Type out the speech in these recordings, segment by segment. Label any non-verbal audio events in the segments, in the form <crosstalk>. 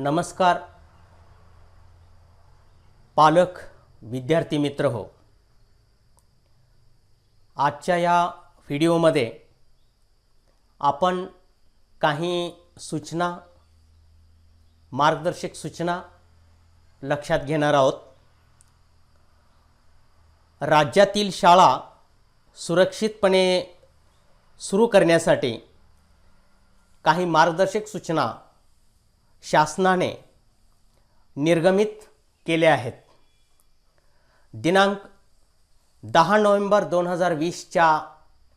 नमस्कार. पालक विद्यार्थी मित्र हो. आजच्या या व्हिडिओमध्ये आपण काही सूचना मार्गदर्शक सूचना लक्षात घेणार आहोत. राज्यातील शाळा सुरक्षितपणे सुरू करण्यासाठी काही मार्गदर्शक सूचना शासनाने निर्गमित केले आहेत. दिनांक दहा नोव्हेंबर दोन हजार वीसच्या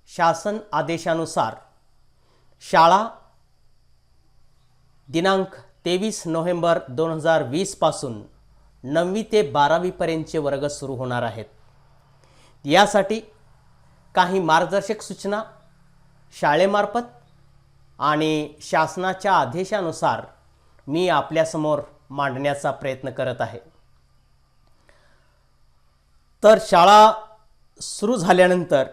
शासन आदेशानुसार शाळा दिनांक तेवीस नोव्हेंबर दोन हजार वीसपासून नववी ते बारावीपर्यंतचे वर्ग सुरू होणार आहेत. यासाठी काही मार्गदर्शक सूचना शाळेमार्फत आणि शासनाच्या आदेशानुसार मी आपल्यासमोर मांडण्याचा प्रयत्न करत आहे. तर शाळा सुरू झाल्यानंतर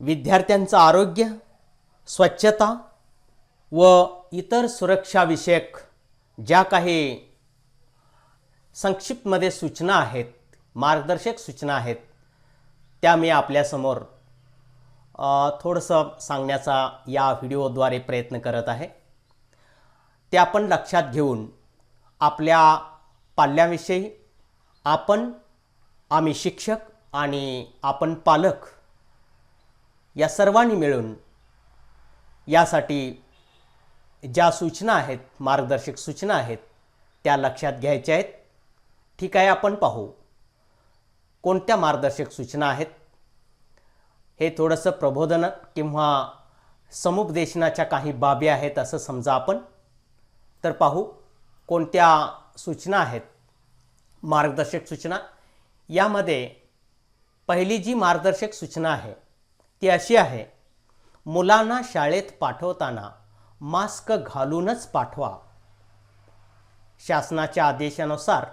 विद्यार्थ्यांचं आरोग्य स्वच्छता व इतर सुरक्षाविषयक ज्या काही संक्षिप्तमध्ये सूचना आहेत मार्गदर्शक सूचना आहेत त्या मी आपल्यासमोर थोडंसं सांगण्याचा या व्हिडिओद्वारे प्रयत्न करत आहे. ते आपण लक्षात घेऊन आपल्या पाल्याविषयी आपण आम्ही शिक्षक आणि आपण पालक या सर्वांनी मिळून यासाठी ज्या सूचना आहेत मार्गदर्शक सूचना आहेत त्या लक्षात घ्यायच्या आहेत. ठीक आहे आपण पाहू. कोणत्या मार्गदर्शक सूचना आहेत? हे थोडंसं प्रबोधन किंवा समुपदेशनाच्या काही बाबी आहेत असं समजा आपण तर पाहू कोणत्या सूचना आहेत. मार्गदर्शक सूचना. यामध्ये पहिली जी मार्गदर्शक सूचना आहे ती अशी आहे मुलांना शाळेत पाठवताना मास्क घालूनच पाठवा. शासनाच्या आदेशानुसार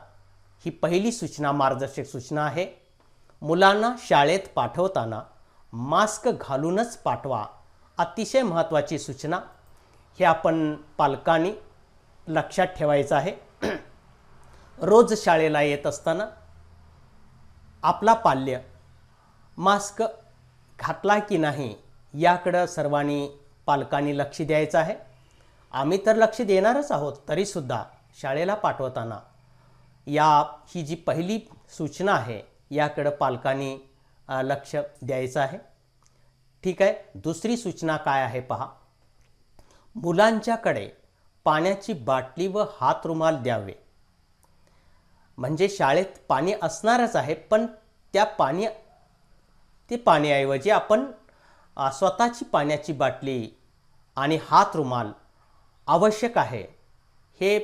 ही पहिली सूचना मार्गदर्शक सूचना आहे. मुलांना शाळेत पाठवताना मास्क घालूनच पाठवा अतिशय महत्त्वाची सूचना. हे आपण पालकांनी लक्षात ठेवायचं आहे. रोज शाळेला येत असताना आपला पाल्य मास्क घातला की नाही याकडं सर्वांनी पालकांनी लक्ष द्यायचं आहे. आम्ही तर लक्ष देणारच आहोत तरीसुद्धा शाळेला पाठवताना. या ही जी पहिली सूचना आहे याकडं पालकांनी लक्ष द्यायचं आहे. ठीक आहे दुसरी सूचना काय आहे पहा. मुलांच्याकडे पाण्याची बाटली व हात रुमाल द्यावे. म्हणजे शाळेत पाणी असणारच आहे पण त्या पाणी ते पाण्याऐवजी आपण स्वतःची पाण्याची बाटली आणि हात रुमाल आवश्यक आहे हे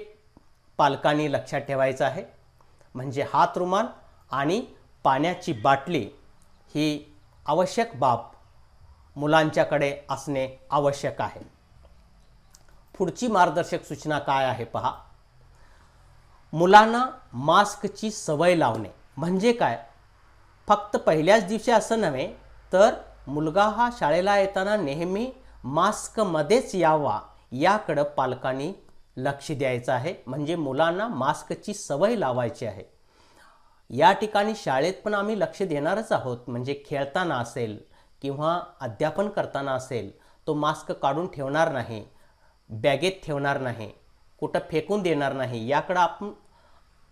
पालकांनी लक्षात ठेवायचं आहे. म्हणजे हात रुमाल आणि पाण्याची बाटली ही आवश्यक बाब मुलांच्याकडे असणे आवश्यक आहे. पुढची मार्गदर्शक सूचना काय आहे पहा. मुलांना मास्कची सवय लावणे. म्हणजे काय? फक्त पहिल्याच दिवशी असं नव्हे तर मुलगा हा शाळेला येताना नेहमी मास्कमध्येच यावा याकडं पालकांनी लक्ष द्यायचं आहे. म्हणजे मुलांना मास्कची सवय लावायची आहे. या ठिकाणी शाळेत पण आम्ही लक्ष देणारच आहोत. म्हणजे खेळताना असेल किंवा अध्यापन करताना असेल तो मास्क काढून ठेवणार नाही. बॅगेत ठेवणार नाही कुठं फेकून देणार नाही याकडं आपण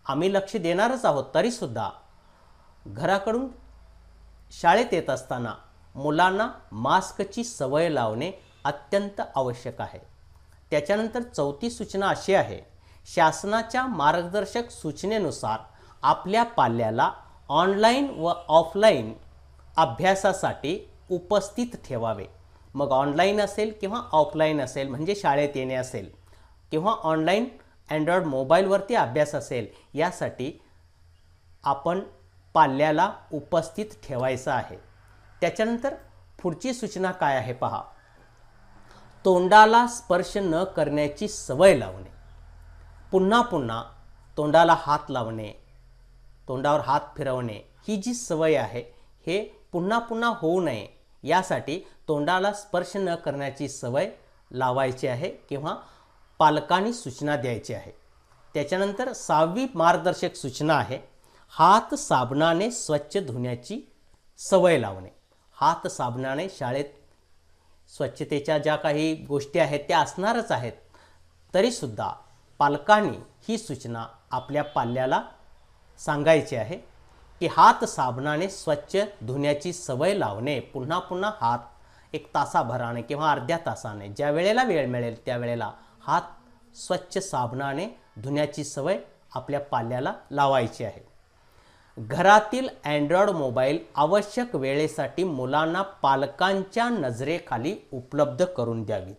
आम्ही लक्ष देणारच आहोत तरीसुद्धा घराकडून शाळेत येत असताना मुलांना मास्कची सवय लावणे अत्यंत आवश्यक आहे. त्याच्यानंतर चौथी सूचना अशी आहे शासनाच्या मार्गदर्शक सूचनेनुसार आपल्या पाल्याला ऑनलाईन व ऑफलाईन अभ्यासासाठी उपस्थित ठेवावे. मग ऑनलाईन असेल किंवा ऑफलाईन असेल म्हणजे शाळेत येणे असेल किंवा ऑनलाईन अँड्रॉइड मोबाईलवरती अभ्यास असेल यासाठी आपण पाल्याला उपस्थित ठेवायचं आहे. त्याच्यानंतर पुढची सूचना काय आहे पहा. तोंडाला स्पर्श न करण्याची सवय लावणे. पुन्हा पुन्हा तोंडाला हात लावणे तोंडावर हात फिरवणे ही जी सवय आहे हे पुन्हा पुन्हा होऊ नये यासाठी तोंडाला स्पर्श न करण्याची सवय लावायची आहे किंवा पालकांनी सूचना द्यायची आहे. त्याच्यानंतर सहावी मार्गदर्शक सूचना आहे हात साबणाने स्वच्छ धुण्याची सवय लावणे. हात साबणाने शाळेत स्वच्छतेच्या ज्या काही गोष्टी आहेत त्या असणारच आहेत तरीसुद्धा पालकांनी ही सूचना आपल्या पाल्याला सांगायची आहे की हात साबणाने स्वच्छ धुण्याची सवय लावणे. पुन्हा पुन्हा हात एक तासाभराने किंवा अर्ध्या तासाने ज्या वेळेला वेळ मिळेल त्यावेळेला हात स्वच्छ साबणाने धुण्याची सवय आपल्या पाल्याला लावायची आहे. घरातील अँड्रॉइड मोबाईल आवश्यक वेळेसाठी मुलांना पालकांच्या नजरेखाली उपलब्ध करून द्यावी.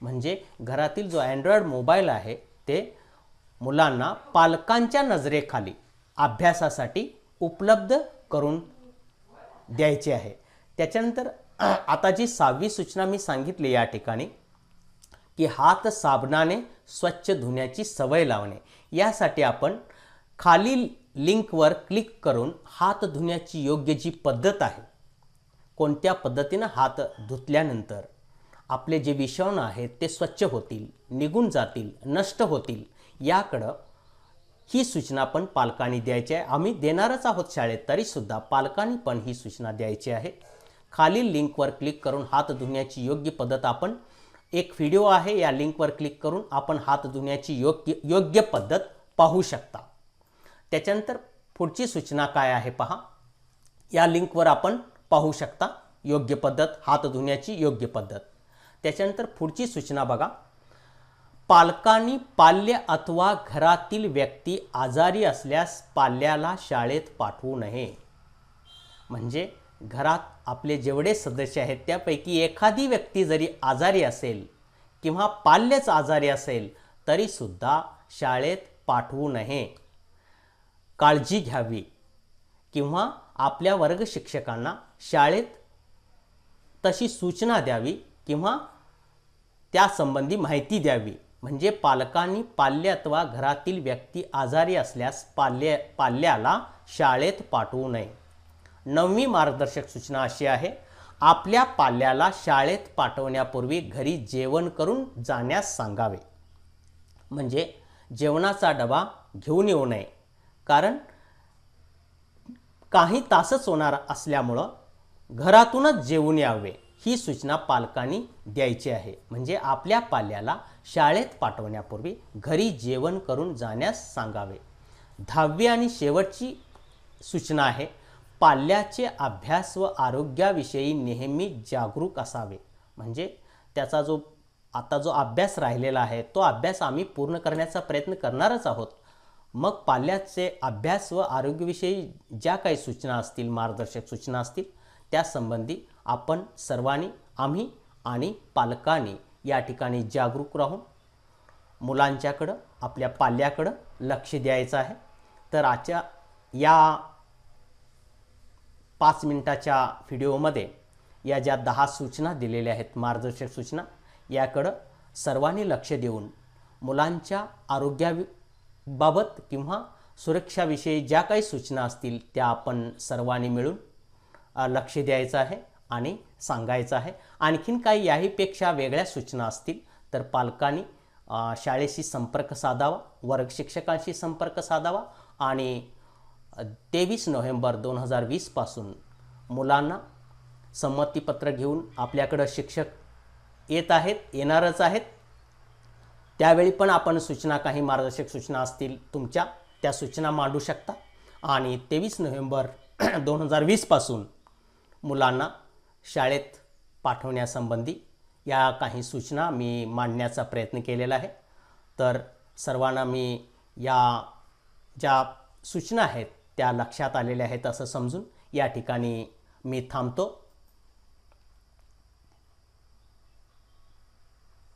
म्हणजे घरातील जो अँड्रॉइड मोबाईल आहे ते मुलांना पालकांच्या नजरेखाली अभ्यासासाठी उपलब्ध करून द्यायचे आहे. त्याच्यानंतर आता जी सहावी सूचना मी सांगितली या ठिकाणी की हात साबणाने स्वच्छ धुण्याची सवय लावणे. यासाठी आपण खालील लिंकवर क्लिक करून हात धुण्याची योग्य जी पद्धत आहे कोणत्या पद्धतीनं हात धुतल्यानंतर आपले जे विषाणू आहेत ते स्वच्छ होतील निघून जातील नष्ट होतील याकडं ही सूचना पण पालकांनी द्यायची आहे. आम्ही देणारच आहोत शाळेत तरीसुद्धा पालकांनी पण ही सूचना द्यायची आहे. खालील लिंकवर क्लिक करून हात धुण्याची योग्य पद्धत आपण एक व्हिडिओ आहे या लिंकवर क्लिक करून आपण हात धुण्याची योग्य योग्य पद्धत पाहू शकता. त्याच्यानंतर पुढची सूचना काय आहे पहा. या लिंकवर आपण पाहू शकता योग्य पद्धत हात धुण्याची योग्य पद्धत. त्याच्यानंतर पुढची सूचना बघा. पालकांनी पाल्य अथवा घरातील व्यक्ती आजारी असल्यास पाल्याला शाळेत पाठवू नये. म्हणजे घरात आपले जेवढे सदस्य आहेत त्यापैकी एखादी व्यक्ती जरी आजारी असेल किंवा पाल्यच आजारी असेल तरीसुद्धा शाळेत पाठवू नये. काळजी घ्यावी. किंवा आपल्या वर्ग शिक्षकांना शाळेत तशी सूचना द्यावी किंवा त्यासंबंधी माहिती द्यावी. म्हणजे पालकांनी पाल्य अथवा घरातील व्यक्ती आजारी असल्यास पाल्य पाल्याला शाळेत पाठवू नये. नववी मार्गदर्शक सूचना अशी आहे आपल्या पाल्याला शाळेत पाठवण्यापूर्वी घरी जेवण करून जाण्यास सांगावे. म्हणजे जेवणाचा डबा घेऊन येऊ नये. कारण काही तासच होणार असल्यामुळं घरातूनच जेवून यावे ही सूचना पालकांनी द्यायची आहे. म्हणजे आपल्या पाल्याला शाळेत पाठवण्यापूर्वी घरी जेवण करून जाण्यास सांगावे. दहावी आणि शेवटची सूचना आहे पाल्याचे अभ्यास व आरोग्याविषयी नेहमी जागरूक असावे. म्हणजे त्याचा जो आता जो अभ्यास राहिलेला आहे तो अभ्यास आम्ही पूर्ण करण्याचा प्रयत्न करणारच आहोत. मग पाल्याचे अभ्यास व आरोग्याविषयी ज्या काही सूचना असतील मार्गदर्शक सूचना असतील त्यासंबंधी आपण सर्वांनी आम्ही आणि पालकांनी या ठिकाणी जागरूक राहून मुलांच्याकडं आपल्या पाल्याकडं लक्ष द्यायचं आहे. तर आजच्या या पाच मिनिटाच्या व्हिडिओमध्ये या ज्या दहा सूचना दिलेल्या आहेत मार्गदर्शक सूचना याकडं सर्वांनी लक्ष देऊन मुलांच्या आरोग्याबाबत किंवा सुरक्षाविषयी ज्या काही सूचना असतील त्या आपण सर्वांनी मिळून लक्ष द्यायचं आहे आणि सांगायचं आहे. आणखीन काही याहीपेक्षा वेगळ्या सूचना असतील तर पालकांनी शाळेशी संपर्क साधावा वर्ग शिक्षकांशी संपर्क साधावा आणि तेवीस नोव्हेंबर दोन हजार वीसपासून मुलांना संमतीपत्र घेऊन आपल्याकडं शिक्षक येत आहेत येणारच आहेत. त्यावेळी पण आपण सूचना काही मार्गदर्शक सूचना असतील तुमच्या त्या सूचना मांडू शकता. आणि तेवीस नोव्हेंबर <clears throat> दोन हजार वीसपासून मुलांना शाळेत पाठवण्यासंबंधी या काही सूचना मी मांडण्याचा प्रयत्न केलेला आहे. तर सर्वांना मी या ज्या सूचना आहेत त्या लक्षात आलेल्या आहेत असं समजून या ठिकाणी मी थांबतो.